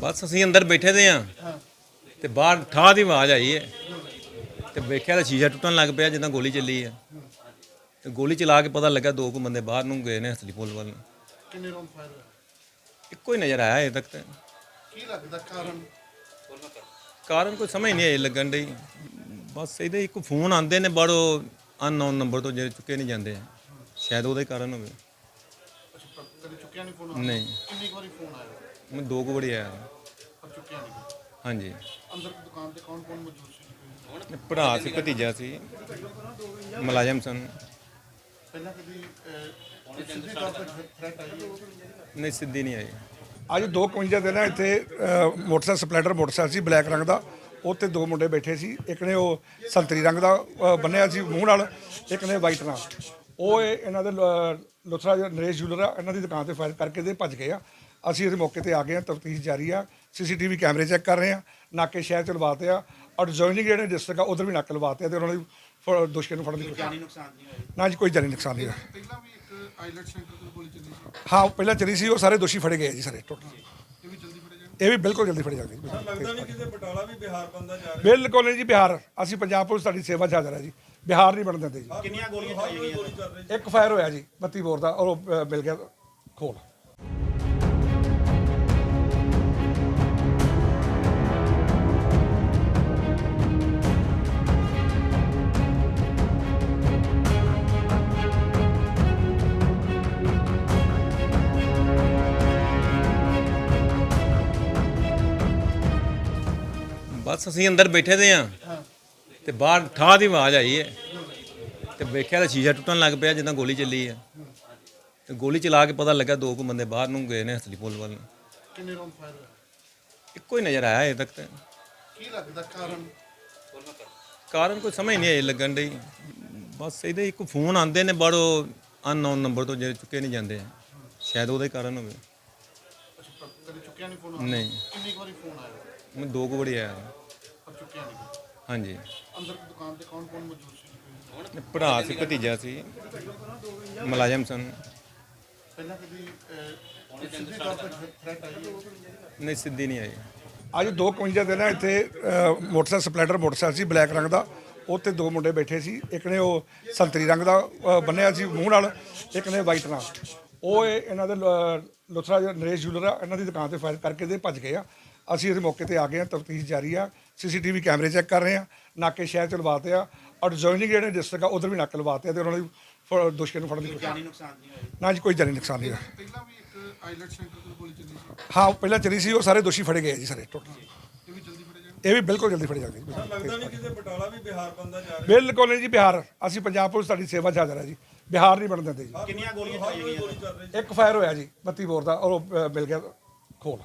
ਬਸ ਅਸੀਂ ਅੰਦਰ ਬੈਠੇ ਦੇ ਆ। ਤੇ ਬਾਹਰ ਠਾਹ ਦੀ ਆਵਾਜ਼ ਆਈ ਹੈ। ਤੇ ਵੇਖਿਆ ਤਾਂ ਸ਼ੀਸ਼ਾ ਟੁੱਟਣ ਲੱਗ ਪਿਆ ਜਿੱਦਾਂ ਗੋਲੀ ਚੱਲੀ ਹੈ ਤੇ ਗੋਲੀ ਚਲਾ ਕੇ ਪਤਾ ਲੱਗਾ ਦੋ ਕੁ ਬੰਦੇ ਬਾਹਰ ਨੂੰ ਗਏ ਨੇ ਹਸਲੀ ਪੁਲ ਵੱਲ। ਨੂੰ। ਕਿੰਨੇ ਰੌਂਡ ਫਾਇਰ ਇੱਕੋ ਹੀ ਨਜ਼ਰ ਆਇਆ ਅਜੇ ਤੱਕ ਤਾਂ। ਕੀ ਲੱਗਦਾ ਕਾਰਨ? ਕਾਰਨ ਕੋਈ ਸਮਝ ਨਹੀਂ ਆਈ ਲੱਗਣ ਡਈ। ਬਸ ਇਹਦੇ ਇੱਕ ਫੋਨ ਆਉਂਦੇ ਨੇ ਬੜੋ ਅਨਨੋਨ ਨੰਬਰ ਤੋਂ ਜਿਹੜੇ ਚੁੱਕੇ ਨਹੀਂ ਜਾਂਦੇ। ਸ਼ਾਇਦ ਉਹਦਾ ਕਾਰਨ ਹੋਵੇ। ਅੱਛਾ ਪਰ ਕਦੇ ਚੁੱਕਿਆ ਨਹੀਂ ਫੋਨ? ਨਹੀਂ। ਕਿੰਨੀ ਕੁ ਵਾਰੀ ਫੋਨ ਆਇਆ? ਮੈਂ ਦੋ ਕੁ ਵਾਰੀ ਆਇਆ। ਚੁੱਕਿਆ ਹਾਂਜੀ। ਅੰਦਰ ਦੁਕਾਨ ਤੇ ਕੌਣ ਕੌਣ ਮੌਜੂਦ ਸੀ? ਭਰਾ ਸੀ ਭਤੀਜਾ ਸੀ। ਮੁਲਾਜ਼ਮ ਸਨ। ਪਹਿਲਾਂ ਕਦੀ ਅਹ, ਸਿੱਧੀ ਤੌਰ ਤੇ ਥ੍ਰੈਟ ਆਈ ਹੈ? ਨਹੀਂ ਸਿੱਧੀ ਨਹੀਂ ਆਈ। ਅੱਜ 2:51 ਦੇ ਨਾ ਇੱਥੇ ਅ, ਮੋਟਰਸਾਈਕਲ ਸਪਲੈਂਡਰ ਮੋਟਰਸਾਈਕਲ ਸੀ ਬਲੈਕ ਰੰਗ ਦਾ। ਉੱਤੇ ਦੋ ਮੁੰਡੇ ਬੈਠੇ ਸੀ ਇੱਕ ਨੇ ਉਹ ਸੰਤਰੀ ਰੰਗ ਦਾ ਅ, ਬੰਨਿਆ ਸੀ ਮੂੰਹ ਨਾਲ ਇੱਕ ਨੇ ਵਾਈਟ ਨਾਲ। ਉਹ ਇਹ ਇਹਨਾਂ ਦੇ ਲੁਥਰਾ ਨਰੇਸ਼ ਜੂਲਰ ਆ ਇਹਨਾਂ ਦੀ ਦੁਕਾਨ ਤੇ ਫਾਇਰ ਕਰਕੇ ਤੇ ਭੱਜ ਗਏ ਆ। ਅਸੀਂ ਇਸ ਮੌਕੇ ਤੇ ਆ ਗਏ ਆ ਤਫਤੀਸ਼ ਜਾਰੀ ਆ। ਸੀਸੀਟੀਵੀ ਕੈਮਰੇ ਚੈੱਕ ਕਰ ਰਹੇ ਆ ਨਾਕੇ ਸ਼ਹਿਰ ਚ ਲਵਾਤੇ ਆ ਔਰ ਜੋਇਨਿੰਗ ਜਿਹੜੇ ਡਿਸਟ੍ਰਿਕਟ ਆ ਉਧਰ ਵੀ ਨਾਕੇ ਲਵਾਤੇ ਆ ਤੇ ਉਹਨਾਂ ਦੀ ਦੋਸ਼ੀਆਂ ਨੂੰ ਫੜਨ ਦੀ ਕੋਸ਼ਿਸ਼। ਨੁਕਸਾਨ ਨਹੀਂ ਹੋਇਆ ਨਾ ਜੀ ਕੋਈ ਜਾਨੀ ਨੁਕਸਾਨ ਨਹੀਂ ਹੋਇਆ। ਪਹਿਲਾਂ ਵੀ ਇੱਕ ਆਈਲੈਟ ਸੈਂਟਰ ਤੋਂ ਗੋਲੀ ਚੱਲੀ ਸੀ। ਹਾਂ ਉਹ ਪਹਿਲਾਂ ਚਲੀ ਸੀ ਉਹ ਸਾਰੇ ਦੋਸ਼ੀ ਫੜੇ ਗਏ ਜੀ ਸਾਰੇ ਟੋਟਲ। ਇਹ ਵੀ ਜਲਦੀ ਫੜੇ ਜਾਣ ਇਹ ਵੀ ਬਿਲਕੁਲ ਜਲਦੀ ਫੜੇ ਜਾਣਗੇ ਲੱਗਦਾ ਨਹੀਂ ਕਿਤੇ ਬਟਾਲਾ ਵੀ ਬਿਹਾਰ ਬੰਦਾ ਜਾ ਰਿਹਾ। ਬਿਲਕੁਲ ਨਹੀਂ ਜੀ ਬਿਹਾਰ। ਅਸੀਂ ਪੰਜਾਬ ਪੁਲਿਸ ਤੁਹਾਡੀ ਸੇਵਾ 'ਚ ਹਾਜ਼ਰ ਹੈ ਜੀ। ਬਿਹਾਰ ਨਹੀਂ ਬਣਨ ਦਿੰਦੇ ਜੀ। ਕਿੰਨੀਆਂ ਗੋਲੀਆਂ ਗਈਆਂ? ਇੱਕ ਫਾਇਰ ਹੋਇਆ ਜੀ 32 ਬੋਰ ਦਾ ਔਰ ਮਿਲ ਗਿਆ ਖੋਲ। ਬਸ ਅਸੀਂ ਅੰਦਰ ਬੈਠੇ ਦੇ ਆ। ਤੇ ਬਾਹਰ ਠਾਹ ਦੀ ਆਵਾਜ਼ ਆਈ ਹੈ ਤੇ ਵੇਖਿਆ ਤਾਂ ਸ਼ੀਸ਼ਾ ਟੁੱਟਣ ਲੱਗ ਪਿਆ ਜਿੱਦਾਂ ਗੋਲੀ ਚੱਲੀ ਹੈ ਤੇ ਗੋਲੀ ਚਲਾ ਕੇ ਪਤਾ ਲੱਗਾ ਦੋ ਕੁ ਬੰਦੇ ਬਾਹਰ ਨੂੰ ਗਏ ਨੇ ਹਸਲੀ ਪੁਲ ਵੱਲ। ਨੂੰ। ਕਿੰਨੇ ਰੌਂਡ ਫਾਇਰ ਹੋਇਆ ਇੱਕੋ ਹੀ ਨਜ਼ਰ ਆਇਆ ਅਜੇ ਤੱਕ ਤਾਂ। ਕੀ ਲੱਗਦਾ ਕਾਰਨ? ਕਾਰਨ ਕੋਈ ਸਮਝ ਨਹੀਂ ਆਈ ਲੱਗਣ ਡਈ। ਬਸ ਇਹਦੇ ਇੱਕ ਫੋਨ ਆਉਂਦੇ ਨੇ ਬੜੋ ਅਨਨੋਨ ਨੰਬਰ ਤੋਂ ਜਿਹੜੇ ਚੁੱਕੇ ਨਹੀਂ ਜਾਂਦੇ। ਸ਼ਾਇਦ ਉਹਦਾ ਹੀ ਕਾਰਨ ਹੋਵੇ। ਅੱਛਾ ਪਰ ਕਦੇ ਚੁੱਕਿਆ ਨਹੀਂ ਫੋਨ ਨਹੀਂ। ਕਿੰਨੀ ਕੁ ਵਾਰੀ ਫੋਨ ਆਇਆ? ਮੈਂ ਦੋ ਕੁ ਵਾਰੀ ਆਇਆ। ਚੁੱਕਿਆ ਹਾਂਜੀ। ਅੰਦਰ ਦੁਕਾਨ ਤੇ ਕੌਣ ਕੌਣ ਮੌਜੂਦ ਸੀ? ਭਰਾ ਸੀ ਭਤੀਜਾ ਸੀ। ਮੁਲਾਜ਼ਮ ਸਨ। ਪਹਿਲਾਂ ਕਦੀ ਅਹ, ਸਿੱਧੀ ਤੌਰ ਤੇ ਥ੍ਰੈਟ ਆਈ ਹੈ? ਨਹੀਂ ਸਿੱਧੀ ਨਹੀਂ ਆਈ। ਅੱਜ 2:51 ਦੇ ਨਾ ਇੱਥੇ ਅ, ਮੋਟਰਸਾਈਕਲ ਸਪਲੈਂਡਰ ਮੋਟਰਸਾਈਕਲ ਸੀ ਬਲੈਕ ਰੰਗ ਦਾ। ਉੱਤੇ ਦੋ ਮੁੰਡੇ ਬੈਠੇ ਸੀ ਇੱਕ ਨੇ ਉਹ ਸੰਤਰੀ ਰੰਗ ਦਾ ਅ, ਬੰਨਿਆ ਸੀ ਮੂੰਹ ਨਾਲ ਇੱਕ ਨੇ ਵਾਈਟ ਨਾਲ। ਉਹ ਇਹ ਇਹਨਾਂ ਦੇ ਲੁਥਰਾ ਜਿਹੜਾ ਨਰੇਸ਼ ਜੂਲਰ ਆ ਇਹਨਾਂ ਦੀ ਦੁਕਾਨ ਤੇ ਫਾਇਰ ਕਰਕੇ ਤੇ ਭੱਜ ਗਏ ਆ। ਅਸੀਂ ਇਸ ਮੌਕੇ ਤੇ ਆ ਗਏ ਆ ਤਫਤੀਸ਼ ਜਾਰੀ ਆ। ਸੀਸੀਟੀਵੀ ਕੈਮਰੇ ਚੈੱਕ ਕਰ ਰਹੇ ਆ ਨਾਕੇ ਸ਼ਹਿਰ ਚ ਲਵਾਤੇ ਆ ਔਰ ਜੋਇਨਿੰਗ ਜਿਹੜੇ ਡਿਸਟ੍ਰਿਕਟ ਆ ਉਧਰ ਵੀ ਨਾਕੇ ਲਵਾਤੇ ਆ ਤੇ ਉਹਨਾਂ ਦੀ ਫ- ਦੋਸ਼ੀਆਂ ਨੂੰ ਫੜਨ ਦੀ ਕੋਸ਼ਿਸ਼ ਨੁਕਸਾਨ ਨਹੀਂ ਹੋਇਆ ਨਾ ਜੀ ਕੋਈ ਜਾਨੀ ਨੁਕਸਾਨ ਨਹੀਂ ਹੋਇਆ। ਪਹਿਲਾਂ ਵੀ ਇੱਕ ਆਈਲੈਟ ਸੈਂਟਰ ਤੋਂ ਗੋਲੀ ਚੱਲੀ ਸੀ। ਹਾਂ ਉਹ ਪਹਿਲਾਂ ਚਲੀ ਸੀ ਉਹ ਸਾਰੇ ਦੋਸ਼ੀ ਫੜੇ ਗਏ ਜੀ ਸਾਰੇ ਟੋਟਲ ਇਹ ਵੀ ਜਲਦੀ ਫੜੇ ਜਾਣ ਇਹ ਵੀ ਬਿਲਕੁਲ ਜਲਦੀ ਫੜੇ ਜਾਣਗੇ ਲੱਗਦਾ ਨਹੀਂ ਕਿਤੇ ਬਟਾਲਾ ਵੀ ਬਿਹਾਰ ਬੰਦਾ ਜਾ ਰਿਹਾ। ਬਿਲਕੁਲ ਨਹੀਂ ਜੀ ਬਿਹਾਰ। ਅਸੀਂ ਪੰਜਾਬ ਪੁਲਿਸ ਤੁਹਾਡੀ ਸੇਵਾ 'ਚ ਹਾਜ਼ਰ ਹੈ ਜੀ। ਬਿਹਾਰ ਨਹੀਂ ਬਣਨ ਦਿੰਦੇ ਜੀ। ਕਿੰਨੀਆਂ ਗੋਲੀਆਂ ਗਈਆਂ ਇੱਕ ਫਾਇਰ ਹੋਇਆ ਜੀ 32 ਬੋਰ ਦਾ ਔਰ ਉਹ ਮਿਲ ਗਿਆ ਖੋਲ।